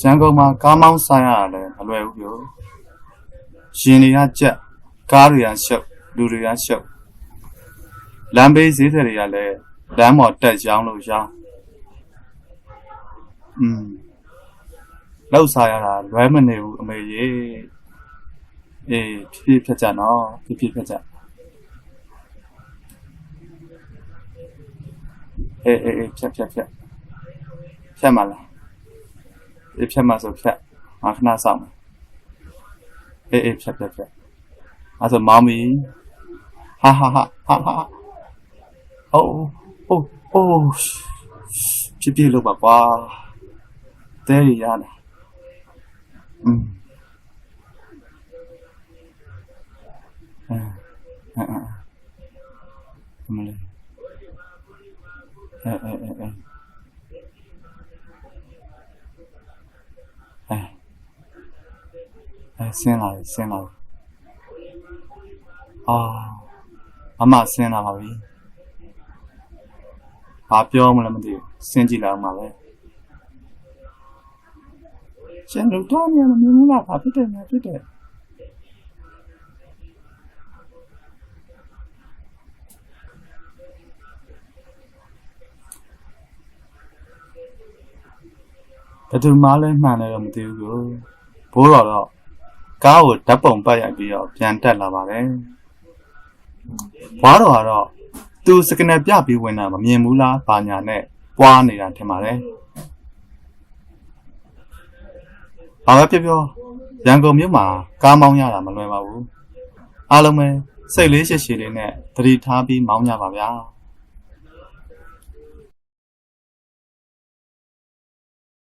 ရန်ကုန်မှာကားမောင်းဆိုင်ရတာလည်းမလွယ်ဘူးပြောရှင်တွေကကြက်ကားတွေကရှုပ်လူတွေကရှုပ်လမ်းဘေးဈေးတွေကလည်းလမ်းပေါ်တက်ရောင်းလို့ရောင်းอืมလောက်စားရတာလွဲမနေဘူးအမေရေအေးဖြည်းဖြည်းဖြတ်ကြနော်ဖြည်းဖြည်းဖြတ်ကြအေးအေးအေးဖြတ်ဖြတ်ဖြတ်ဖြတ်မလား အေးဖြတ်မှဆိုဖြတ်ငါခဏစောင့်မယ်အေးအေးဖြတ်ဖြတ်ဖြတ်အဲဆိုမောင်မီဟာဟာဟာဟာဟာအိုးအိုးအိုးပြပြလို့ပါကွာတဲရရတာอืมအဲအဲအဲမလေးအဲအဲအဲအဲအဲအဲ ဆင်းလာပြီဆင်းလာပြီအာအမဆင်းလာပါပြီဘာပြောမလဲမသိဘူးဆင်းကြည့်လာအောင်ပါပဲရှင်တို့တော့နေမမြင်ဘူးလားဘာဖြစ်တယ်ညာဖြစ်တယ်ဘယ်သူမှလည်းမှန်တယ်တော့မသိဘူးကိုဘိုးတော်တော့ ကားကိုဓာတ်ပုံပတ်ရိုက်ပြီးတော့ပြန်တက်လာပါတယ်ဘွားတော်ကတော့သူစကနယ်ပြပြီးဝင်တာမမြင်ဘူးလားဘာညာနဲ့ပွားနေတာထင်ပါတယ်ဘာပဲပြောပြောရန်ကုန်မြို့မှာကားမောင်းရတာမလွယ်ပါဘူးအားလုံးပဲစိတ်လေးရှိရှိလေးနဲ့သတိထားပြီးမောင်းကြပါဗျာ